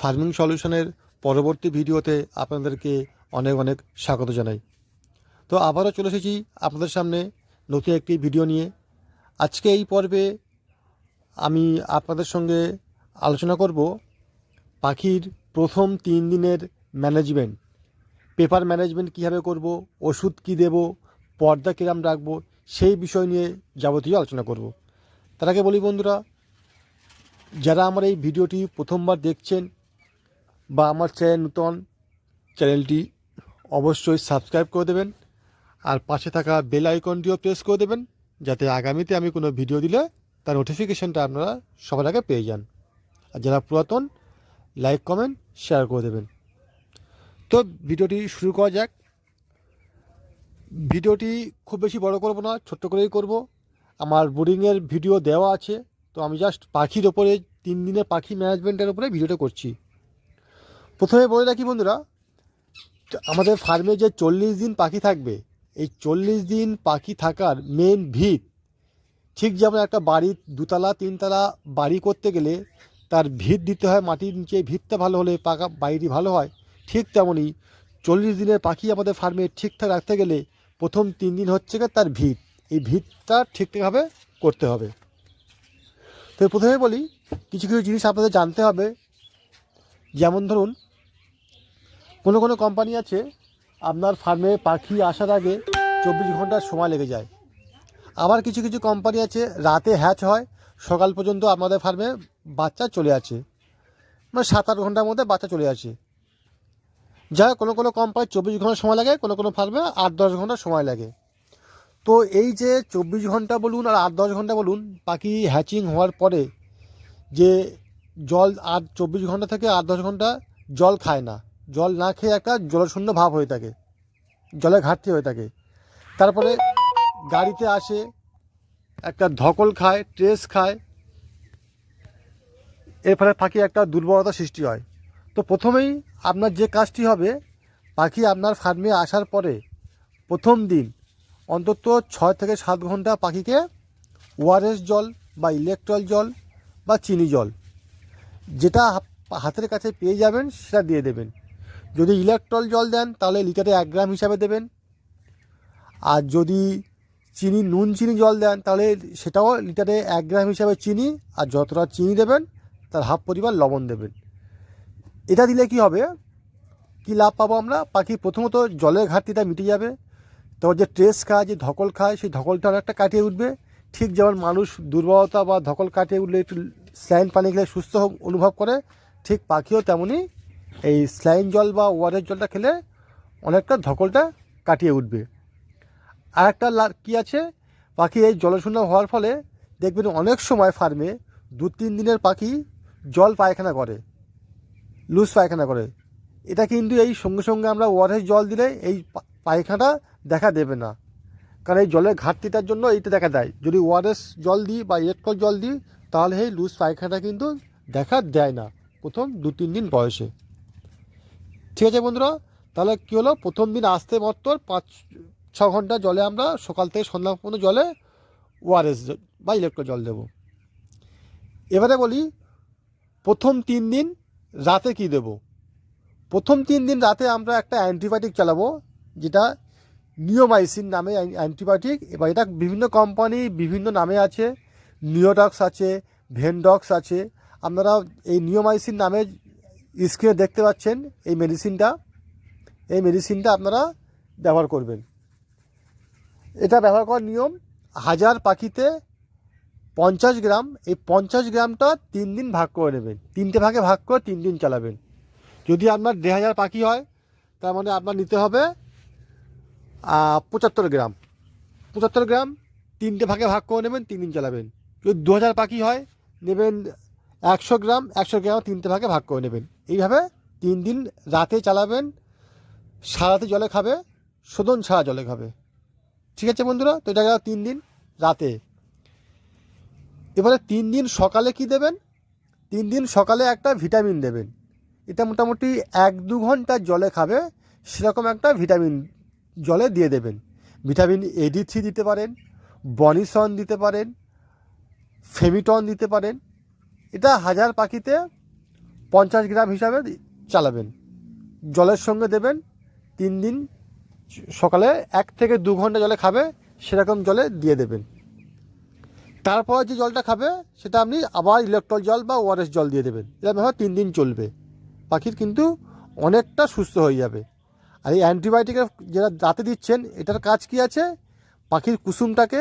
Farming সলিউশনের পরবর্তী ভিডিওতে আপনাদেরকে অনেক অনেক স্বাগত জানাই। তো আবারও চলে এসেছি আপনাদের সামনে নতুন একটি ভিডিও নিয়ে। আজকে এই পর্বে আমি আপনাদের সঙ্গে আলোচনা করব পাখির প্রথম তিন দিনের ম্যানেজমেন্ট, পেপার ম্যানেজমেন্ট কীভাবে করব, ওষুধ কী দেব, পর্দা কিরাম রাখব, সেই বিষয় নিয়ে যাবতীয় আলোচনা করব। তার আগে বলি বন্ধুরা, যারা আমার এই ভিডিওটি প্রথমবার দেখছেন বা আমার চ্যানেল নূতন, চ্যানেলটি অবশ্যই সাবস্ক্রাইব করে দেবেন আর পাশে থাকা বেল আইকনটিও প্রেস করে দেবেন যাতে আগামীতে আমি কোনো ভিডিও দিলে তার নোটিফিকেশানটা আপনারা সবার আগে পেয়ে যান। আর যারা পুরাতন লাইক কমেন্ট শেয়ার করে দেবেন। তো ভিডিওটি শুরু করা যাক। ভিডিওটি খুব বেশি বড় করব না, ছোট্ট করেই করব। আমার বোর্ডিংয়ের ভিডিও দেওয়া আছে, তো আমি জাস্ট পাখির ওপরে, তিন দিনের পাখি ম্যানেজমেন্টের ওপরে ভিডিওটা করছি। প্রথমে বলে রাখি বন্ধুরা, আমাদের ফার্মে যে চল্লিশ দিন পাখি থাকবে, এই চল্লিশ দিন পাখি থাকার মেন ভিত, ঠিক যেমন একটা বাড়ির দুতলা, তিনতলা বাড়ি করতে গেলে তার ভিত দিতে হয় মাটির নিচে, ভিতটা ভালো হলে পাকা বাড়িটি ভালো হয়, ঠিক তেমনই চল্লিশ দিনের পাখি আমাদের ফার্মে ঠিকঠাক রাখতে গেলে প্রথম তিন দিন হচ্ছে তার ভিত, এই ভিতটা ঠিকঠাকভাবে করতে হবে। তো প্রথমে বলি, কিছু কিছু জিনিস আপনাদের জানতে হবে, যেমন ধরুন কোনো কোনো কোম্পানি আছে, আপনার ফার্মে পাখি আসার আগে চব্বিশ ঘণ্টার সময় লেগে যায়। আবার কিছু কিছু কোম্পানি আছে, রাতে হ্যাচ হয়, সকাল পর্যন্ত আমাদের ফার্মে বাচ্চা চলে আছে মানে সাত আট ঘণ্টার মধ্যে বাচ্চা চলে আসে। যা কোনো কোনো কোম্পানি চব্বিশ ঘণ্টা সময় লাগে, কোনো কোনো ফার্মে আট দশ ঘণ্টা সময় লাগে। তো এই যে চব্বিশ ঘণ্টা বলুন আর আট দশ ঘণ্টা বলুন, পাখি হ্যাচিং হওয়ার পরে যে জল আট চব্বিশ ঘণ্টা থেকে আট দশ ঘণ্টা জল খায় না। জল না খেয়ে একটা জলশূন্য ভাব হয়ে থাকে জলের ঘাটতি হয়ে থাকে। তারপরে গাড়িতে আসে, একটা ধকল খায়, ট্রেস খায়। এর ফলে পাখি একটা দুর্বলতা সৃষ্টি হয়। তো প্রথমেই আপনার যে কাজটি হবে, পাখি আপনার ফার্মে আসার পরে প্রথম দিন অন্তত ছয় থেকে সাত ঘণ্টা পাখিকে ওআরএস জল বা ইলেকট্রল জল বা চিনি জল, যেটা হাতের কাছে পেয়ে যাবেন, সেটা দিয়ে দেবেন। যদি ইলেকট্রল জল দেন, তাহলে লিটারে এক গ্রাম হিসাবে দেবেন। আর যদি চিনি, নুন চিনি জল দেন, তাহলে সেটাও লিটারে এক গ্রাম হিসাবে চিনি, আর যতটা চিনি দেবেন, তার হাফ পরিমাণ লবণ দেবেন। এটা দিলে কি হবে? কি লাভ পাবো আমরা? পাখি প্রথমত জলের ঘাটতিটা মিটে যাবে। তারপর যে ট্রেস খায়, যে ধকল খায়, সেই ধকলটা অনেকটা কাটিয়ে উঠবে। ঠিক যেমন মানুষ দুর্বলতা বা ধকল কাটিয়ে উঠলে একটু স্লাইন পানি খেলে সুস্থ অনুভব করে, ঠিক পাখিও তেমনই এই স্লাইন জল বা ওয়ারের জলটা খেলে অনেকটা ধকলটা কাটিয়ে উঠবে। আর একটা কী আছে? পাখি এই জলশূন্য হওয়ার ফলে দেখবেন অনেক সময় ফার্মে দু তিন দিনের পাখি জল পায়খানা করে, লুজ পায়খানা করে। এটা কিন্তু এই সঙ্গে সঙ্গে আমরা ওয়ারের জল দিলে এই পায়খানাটা দেখা দেবে না। কারণ এই জলের ঘাটতিটার জন্য এইটা দেখা দেয়। যদি ওয়ারেস জল দিই বা ইলেকট্রল জল দিই, তাহলে এই লুজ পায়খানাটা কিন্তু দেখা দেয় না প্রথম দু তিন দিন বয়সে। ঠিক আছে বন্ধুরা? তাহলে কী হলো? প্রথম দিন আসতে মাত্র পাঁচ, ছ ঘণ্টা জলে আমরা সকাল থেকে সন্ধ্যা পর্যন্ত জলে ওআরএস বা ইলেকট্রো জল দেব। এবারে বলি, প্রথম তিন দিন রাতে কি দেব? প্রথম তিন দিন রাতে আমরা একটা অ্যান্টিবায়োটিক চালাবো, যেটা নিওমাইসিন নামে অ্যান্টিবায়োটিক, এবার এটা বিভিন্ন কোম্পানি বিভিন্ন নামে আছে, নিওডক্স আছে, ভেনডক্স আছে। আপনারা এই নিওমাইসিন নামে স্ক্রিনে দেখতে পাচ্ছেন এই মেডিসিনটা। এই মেডিসিনটা আপনারা ব্যবহার করবেন। এটা ব্যবহার করার নিয়ম, হাজার পাখিতে পঞ্চাশ গ্রাম, এই পঞ্চাশ গ্রামটা তিন দিন ভাগ করে নেবেন। তিনটে ভাগে ভাগ করে তিন দিন চালাবেন। যদি আপনার দেড় হাজার পাখি হয়, তার মানে আপনার নিতে হবে পঁচাত্তর গ্রাম। পঁচাত্তর গ্রাম তিনটে ভাগে ভাগ করে নেবেন, তিন দিন চালাবেন। যদি দু হাজার পাখি হয়, নেবেন একশো গ্রাম একশো গ্রাম তিনটে ভাগে ভাগ করে নেবেন। এইভাবে তিন দিন রাতে চালাবেন সারাতে জলে খাবে, শোধন ছাড়া জলে খাবে। ঠিক আছে বন্ধুরা? তো এটা গেল তিন দিন রাতে। এবারে তিন দিন সকালে কি দেবেন? তিন দিন সকালে একটা ভিটামিন দেবেন। এটা মোটামুটি এক দু ঘণ্টা জলে খাবে, সেরকম একটা ভিটামিন জলে দিয়ে দেবেন। ভিটামিন এডি থ্রি দিতে পারেন, বনিসন দিতে পারেন, ফেমিটন দিতে পারেন এটা হাজার পাখিতে পঞ্চাশ গ্রাম হিসাবে চালাবেন। জলের সঙ্গে দেবেন, তিন দিন সকালে এক থেকে দু ঘণ্টা জলে খাবে, সেরকম জলে দিয়ে দেবেন। তারপর যে জলটা খাবে, সেটা আপনি আবার ইলেকট্রল জল বা ওআরএস জল দিয়ে দেবেন। এরকমভাবে তিন দিন চলবে। পাখির কিন্তু অনেকটা সুস্থ হয়ে যাবে। আর এই অ্যান্টিবায়োটিকের যেটা দাঁতে দিচ্ছেন, এটার কাজ কি আছে? পাখির কুসুমটাকে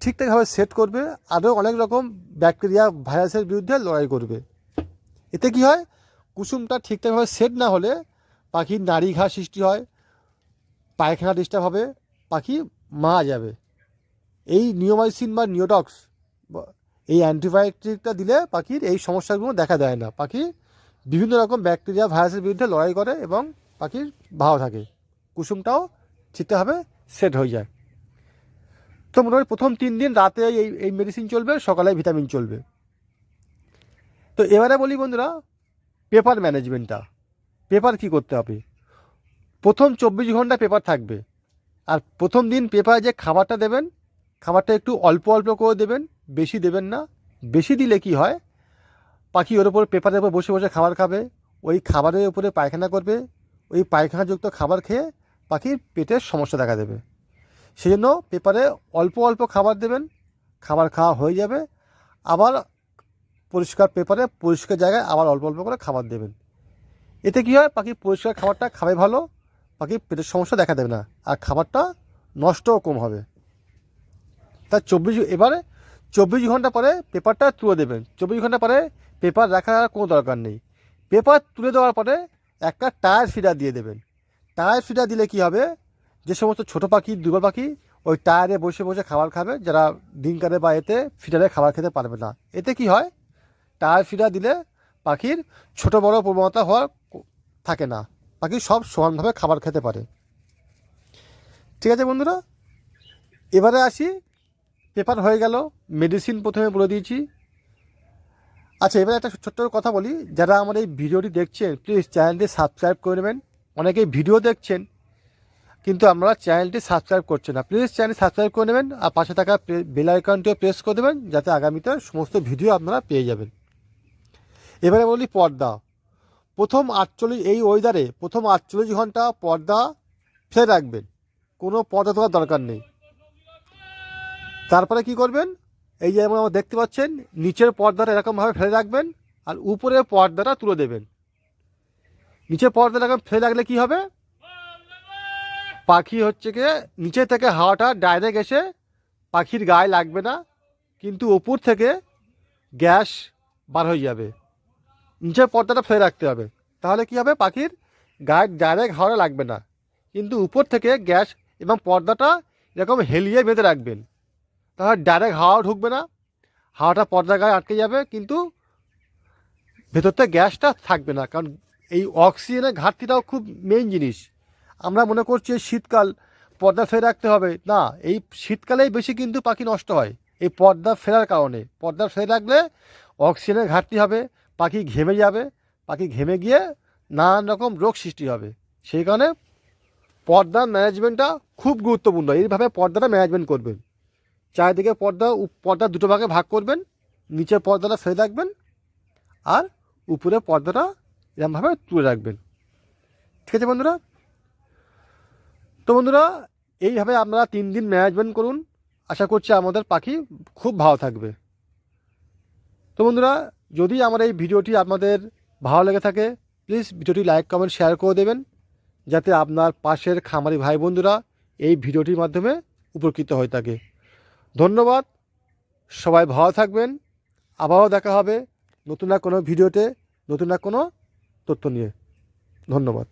ঠিকঠাকভাবে সেট করবে, আরও অনেক রকম ব্যাকটেরিয়া, ভাইরাসের বিরুদ্ধে লড়াই করবে। এতে কি হয়? কুসুমটা ঠিকঠাকভাবে সেট না হলে পাখির নাড়ি ঘা সৃষ্টি হয়, পায়খানা ডিস্টার্ব হবে, পাখি মারা যাবে। এই নিওমাইসিন বা নিওডক্স এই অ্যান্টিবায়োটিকটা দিলে পাখির এই সমস্যাগুলো দেখা দেয় না। পাখি বিভিন্ন রকম ব্যাকটেরিয়া, ভাইরাসের বিরুদ্ধে লড়াই করে এবং পাখির ভালো থাকে। কুসুমটাও ঠিকঠাকভাবে সেট হয়ে যায়। তো মোটামুটি প্রথম তিন দিন রাতে এই এই মেডিসিন চলবে, সকালে ভিটামিন চলবে। তো এবারে বলি বন্ধুরা পেপার ম্যানেজমেন্টটা পেপার কি করতে হবে? প্রথম চব্বিশ ঘণ্টা পেপার থাকবে। আর প্রথম দিন পেপারে যে খাবারটা দেবেন, খাবারটা একটু অল্প অল্প করে দেবেন, বেশি দেবেন না। বেশি দিলে কি হয়? পাখি ওর ওপর পেপারের উপর বসে বসে খাবার খাবে, ওই খাবারের উপরে পায়খানা করবে, ওই পায়খানাযুক্ত খাবার খেয়ে পাখির পেটের সমস্যা দেখা দেবে। সেই জন্য পেপারে অল্প অল্প খাবার দেবেন, খাবার খাওয়া হয়ে যাবে। আবার পরিষ্কার পেপারে পরিষ্কার জায়গায় আবার অল্প অল্প করে খাবার দেবেন। এতে কী হয়? পাখি পরিষ্কার খাবারটা খাবে ভালো পাখি পেটের সমস্যা দেখা দেবে না। আর খাবারটা নষ্টও কম হবে। তার চব্বিশ, এবারে চব্বিশ ঘণ্টা পরে পেপারটা তুলে দেবেন। চব্বিশ ঘণ্টা পরে পেপার রাখার কোনো দরকার নেই। পেপার তুলে দেওয়ার পরে একটা টায়ার ফিডার দিয়ে দেবেন। টায়ার ফিডার দিলে কি হবে? যে সমস্ত ছোটো পাখি, দুর্বল পাখি, ওই টায়ারে বসে বসে খাবার খাবে, যারা ডিঙ্কারে বা এতে ফিডারে খাবার খেতে পারবে না। এতে কি হয়? টায়ার ফিডার দিলে পাখির ছোট বড় প্রবণতা হওয়ার থাকে না। পাখি সব সমানভাবে খাবার খেতে পারে। ঠিক আছে বন্ধুরা, এবারে আসি। পেপার হয়ে গেল মেডিসিন প্রথমে বলে দিয়েছি। আচ্ছা এবারে একটা ছোট্ট কথা বলি। যারা আমার এই ভিডিওটি দেখছেন প্লিজ চ্যানেলটি সাবস্ক্রাইব করে নেবেন। অনেকেই ভিডিও দেখছেন কিন্তু আমরা চ্যানেলটি সাবস্ক্রাইব করছেন না। প্লিজ চ্যানেল সাবস্ক্রাইব করে নেবেন আর পাশে থাকা বেল আইকনটিও প্রেস করে দেবেন যাতে আগামীতে সমস্ত ভিডিও আপনারা পেয়ে যাবেন। এবারে বলি পর্দা। প্রথম আটচল্লিশ, এই ওয়েদারে প্রথম আটচল্লিশ ঘণ্টা পর্দা ফেলে রাখবেন। কোনো পর্দা দেওয়ার দরকার নেই। তারপরে কি করবেন? এই যেমন আমরা দেখতে পাচ্ছেন, নিচের পর্দাটা এরকমভাবে ফেলে রাখবেন আর উপরের পর্দাটা তুলে দেবেন। নিচের পর্দাটা ফেলে রাখলে কি হবে? পাখি হচ্ছে গিয়ে নিচে থেকে হাওয়াটা ডাইরেক্ট এসে পাখির গায়ে লাগবে না, কিন্তু উপর থেকে গ্যাস বার হয়ে যাবে। নিচের পর্দাটা ফেলে রাখতে হবে। তাহলে কি হবে? পাখির গায়ে ডাইরেক্ট হাওয়া লাগবে না। কিন্তু উপর থেকে গ্যাস এবং পর্দাটা এরকম হেলিয়ে বেঁধে রাখবেন। তাহলে ডাইরেক্ট হাওয়া ঢুকবে না। হাওয়াটা পর্দা গায়ে আটকে যাবে, কিন্তু ভেতরতে গ্যাসটা থাকবে না। কারণ এই অক্সিজেনের ঘাটতিটাও খুব মেইন জিনিস। আমরা মনে করছি শীতকাল পর্দা ফেলে রাখতে হবে। না, এই শীতকালেই বেশি কিন্তু পাখি নষ্ট হয়। এই পর্দা ফেরার কারণে। পর্দা ফেলে রাখলে অক্সিজেনের ঘাটতি হবে, পাখি ঘেমে যাবে, পাখি ঘেমে গিয়ে নানান রকম রোগ সৃষ্টি হবে। সেই কারণে পর্দার ম্যানেজমেন্টটা খুব গুরুত্বপূর্ণ। এইভাবে পর্দাটা ম্যানেজমেন্ট করবেন। চারিদিকে পর্দা পর্দা দুটো ভাগে ভাগ করবেন। নিচের পর্দাটা ফেলে রাখবেন আর উপরে পর্দাটা এরকমভাবে তুলে রাখবেন। ঠিক আছে বন্ধুরা? তো বন্ধুরা, এইভাবে আপনারা তিন দিন ম্যানেজমেন্ট করুন। আশা করছি আমাদের পাখি খুব ভালো থাকবে। তো বন্ধুরা, যদি আমার এই ভিডিওটি আপনাদের ভালো লেগে থাকে প্লিজ ভিডিওটি লাইক কমেন্ট শেয়ার করে দেবেন, যাতে আপনার পাশের খামারি ভাই বন্ধুরা এই ভিডিওটির মাধ্যমে উপকৃত হয়ে থাকে। ধন্যবাদ, সবাই ভালো থাকবেন, আবারও দেখা হবে নতুন না কোনো ভিডিওতে, নতুন না কোনো তথ্য নিয়ে। ধন্যবাদ।